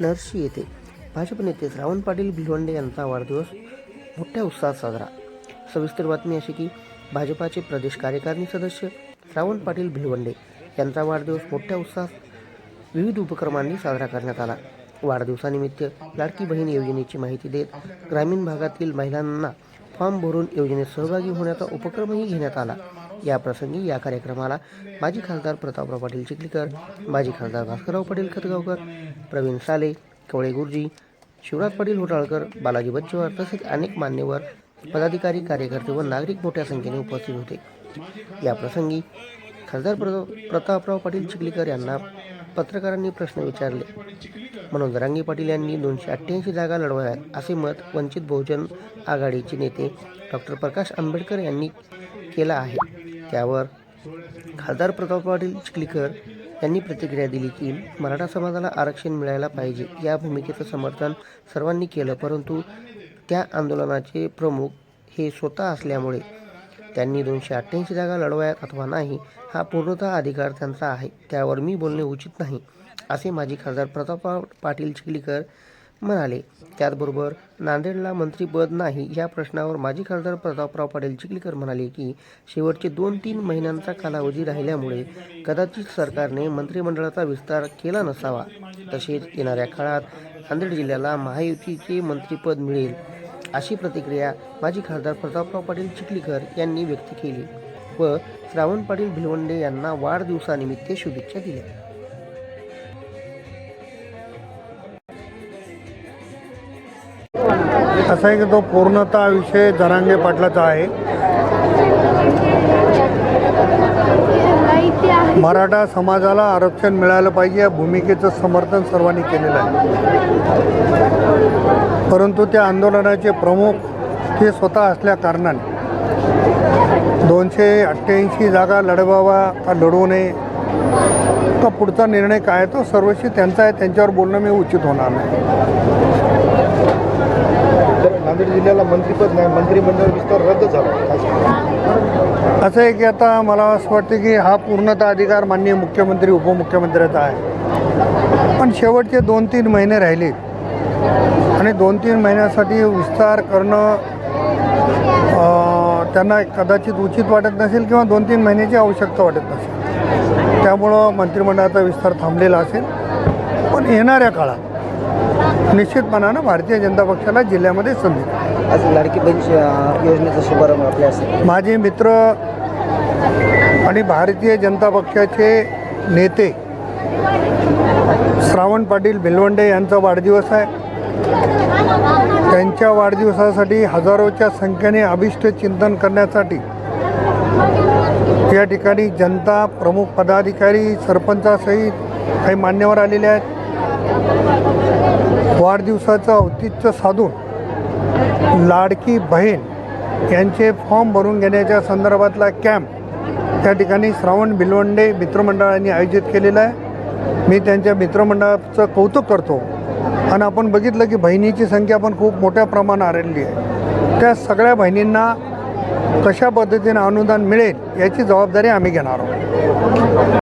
नरशी येथे. भाजप नेते श्रावण पाटील भिलवंडे यांचा वाढदिवस मोठ्या उत्साहात साजरा. सविस्तर बातमी अशी की भाजपाचे प्रदेश कार्यकारिणी सदस्य श्रावण पाटील भिलवंडे यांचा वाढदिवस मोठ्या उत्साहात विविध उपक्रमांनी साजरा करण्यात आला. वाढदिवसानिमित्त लाडकी बहीण योजनेची माहिती देत ग्रामीण भागातील महिलांना फॉर्म भरून योजनेत सहभागी होण्याचा उपक्रमही घेण्यात आला. या प्रसंगी या कार्यक्रमाला माजी खासदार प्रतापराव पाटील चिखलीकर माजी खासदार भास्करराव पाटील खतगावकर प्रवीण साले कवळे गुरुजी शिवराज पाटील होटाळकर बालाजी बच्चेवार तसेच अनेक मान्यवर पदाधिकारी कार्यकर्ते व नागरिक मोठ्या संख्येने उपस्थित होते. या प्रसंगी खासदार प्र- प्रतापराव पाटील चिखलीकर यांना पत्रकारांनी प्रश्न विचारले. म्हणून जरांगे पाटील यांनी दोनशे अठ्ठ्याऐंशी जागा लढवाव्यात असे मत वंचित बहुजन आघाडीचे नेते डॉक्टर प्रकाश आंबेडकर यांनी केलं आहे. त्यावर खासदार प्रताप पाटील चिखलीकर यांनी प्रतिक्रिया दिली की मराठा समाजाला आरक्षण मिळायला पाहिजे या भूमिकेचं समर्थन सर्वांनी केलं परंतु त्या आंदोलनाचे प्रमुख हे स्वतः असल्यामुळे त्यांनी दोनशे अठ्ठ्याऐंशी जागा लढवायात अथवा नाही हा पूर्णतः अधिकार त्यांचा आहे त्यावर मी बोलणे उचित नाही असे माजी खासदार प्रताप पाटील चिखलीकर म्हणाले त्याचबरोबर नांदेडला मंत्रीपद नाही या प्रश्नावर माजी खासदार प्रतापराव पाटील चिखलीकर म्हणाले की शेवटचे दोन तीन महिन्यांचा कालावधी राहिल्यामुळे कदाचित सरकारने मंत्रिमंडळाचा विस्तार केला नसावा. तसेच येणाऱ्या काळात नांदेड जिल्ह्याला महायुतीचे मंत्रिपद मिळेल अशी प्रतिक्रिया माजी खासदार प्रतापराव पाटील चिखलीकर यांनी व्यक्त केली व श्रावण पाटील भिलवंडे यांना वाढदिवसानिमित्त शुभेच्छा दिल्या. असं आहे की तो पूर्णतः विषय जरांगे पाटलाचा आहे. मराठा समाजाला आरक्षण मिळालं पाहिजे या भूमिकेचं समर्थन सर्वांनी केलेलं आहे. परंतु त्या आंदोलनाचे प्रमुख ते स्वतः असल्या कारणाने दोनशे अठ्ठ्याऐंशी जागा लढवावा का लढवू नये का पुढचा निर्णय काय आहे तो सर्वस्वी त्यांचा आहे त्यांच्यावर बोलणं मी उचित होणार नाही. नांदेड मंत्रीपद नाही मंत्रिमंडळ विस्तार रद्द झाला. असं आहे की आता मला असं वाटतं की हा पूर्णतः अधिकार माननीय मुख्यमंत्री उपमुख्यमंत्र्याचा आहे. पण शेवटचे दोन तीन महिने राहिले. आणि दोन तीन महिन्यासाठी विस्तार करणं त्यांना कदाचित उचित वाटत नसेल किंवा दोन तीन महिन्याची आवश्यकता वाटत नसेल. त्यामुळं मंत्रिमंडळाचा विस्तार थांबलेला असेल. पण येणाऱ्या काळात निश्चितपणानं भारतीय जनता पक्षाला जिल्ह्यामध्ये संधी. आज लाडकी बहीण योजनेचा शुभारंभ आपल्या माझे मित्र आणि भारतीय जनता पक्षाचे नेते श्रावण पाटील भिलवंडे यांचा वाढदिवस आहे. त्यांच्या वाढदिवसासाठी हजारोच्या संख्येने अभिष्ट चिंतन करण्यासाठी या ठिकाणी जनता प्रमुख पदाधिकारी सरपंचासहित काही मान्यवर आलेले आहेत. वाढदिवसाचं औचित्य साधून लाडकी बहीण यांचे फॉर्म भरून घेण्याच्या संदर्भातला कॅम्प त्या ठिकाणी श्रावण बिलवंडे मित्रमंडळाने आयोजित केलेला आहे. मी त्यांच्या मित्रमंडळाचं कौतुक करतो आणि आपण बघितलं की बहिणीची संख्या पण खूप मोठ्या प्रमाणात आलेली आहे. त्या सगळ्या बहिणींना कशा पद्धतीनं अनुदान मिळेल याची जबाबदारी आम्ही घेणार आहोत.